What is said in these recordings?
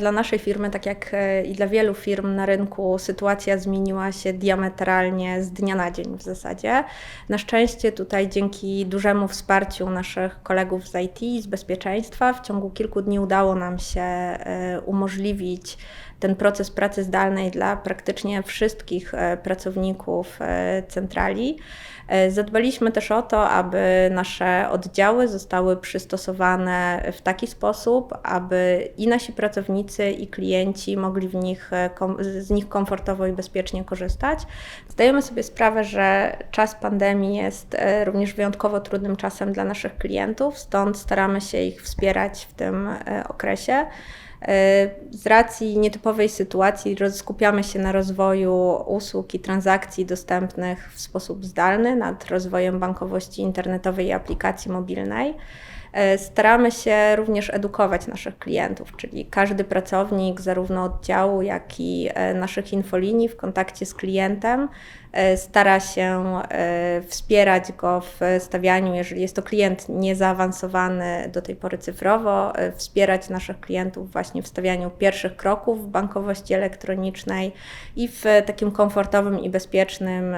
Dla naszej firmy, tak jak e, i dla wielu firm na rynku, sytuacja zmieniła się diametralnie z dnia na dzień w zasadzie. Na szczęście tutaj dzięki dużemu wsparciu naszych kolegów z IT z bezpieczeństwa w ciągu kilku dni udało nam się e, umożliwić ten proces pracy zdalnej dla praktycznie wszystkich e, pracowników centrali. Zadbaliśmy też o to, aby nasze oddziały zostały przystosowane w taki sposób, aby i nasi pracownicy, i klienci mogli w nich, z nich komfortowo i bezpiecznie korzystać. Zdajemy sobie sprawę, że czas pandemii jest e, również wyjątkowo trudnym czasem dla naszych klientów, stąd staramy się ich wspierać w tym e, okresie. Z racji nietypowej sytuacji skupiamy się na rozwoju usług i transakcji dostępnych w sposób zdalny, nad rozwojem bankowości internetowej i aplikacji mobilnej. E, staramy się również edukować naszych klientów, czyli każdy pracownik zarówno oddziału, jak i e, naszych infolinii w kontakcie z klientem e, stara się wspierać go w stawianiu, jeżeli jest to klient niezaawansowany do tej pory cyfrowo, wspierać naszych klientów właśnie w stawianiu pierwszych kroków w bankowości elektronicznej i w takim komfortowym i bezpiecznym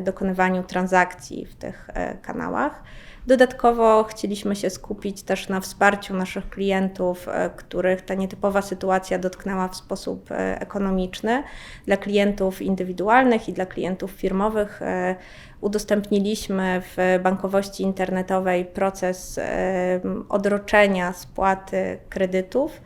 dokonywaniu transakcji w tych kanałach. Dodatkowo chcieliśmy się skupić też na wsparciu naszych klientów, e, których ta nietypowa sytuacja dotknęła w sposób e, ekonomiczny. Dla klientów indywidualnych i dla klientów firmowych e, udostępniliśmy w bankowości internetowej proces odroczenia spłaty kredytów.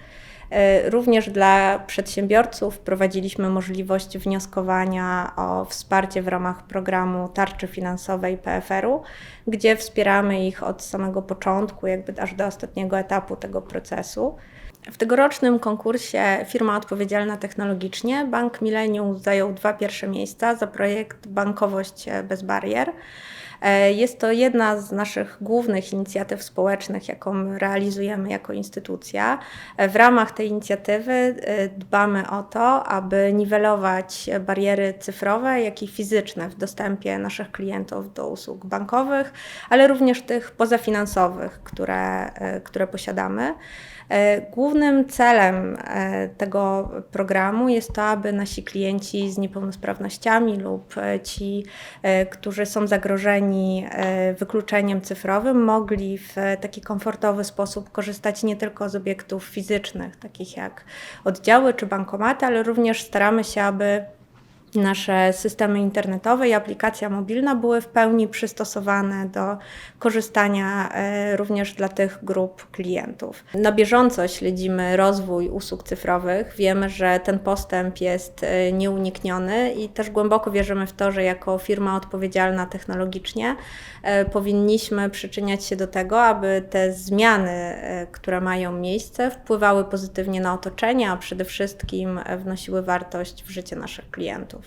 E, również dla przedsiębiorców wprowadziliśmy możliwość wnioskowania o wsparcie w ramach programu tarczy finansowej PFR-u, gdzie wspieramy ich od samego początku, jakby aż do ostatniego etapu tego procesu. W tegorocznym konkursie Firma Odpowiedzialna Technologicznie Bank Millennium zajął dwa pierwsze miejsca za projekt Bankowość bez barier. E, jest to jedna z naszych głównych inicjatyw społecznych, jaką realizujemy jako instytucja. E, w ramach tej inicjatywy e, dbamy o to, aby niwelować bariery cyfrowe, jak i fizyczne w dostępie naszych klientów do usług bankowych, ale również tych pozafinansowych, które, które posiadamy. Głównym celem tego programu jest to, aby nasi klienci z niepełnosprawnościami lub ci, którzy są zagrożeni, E, wykluczeniem cyfrowym mogli w taki komfortowy sposób korzystać nie tylko z obiektów fizycznych, takich jak oddziały czy bankomaty, ale również staramy się, aby nasze systemy internetowe i aplikacja mobilna były w pełni przystosowane do korzystania e, również dla tych grup klientów. Na bieżąco śledzimy rozwój usług cyfrowych. Wiemy, że ten postęp jest e, nieunikniony i też głęboko wierzymy w to, że jako firma odpowiedzialna technologicznie e, powinniśmy przyczyniać się do tego, aby te zmiany, które mają miejsce, wpływały pozytywnie na otoczenie, a przede wszystkim wnosiły wartość w życie naszych klientów.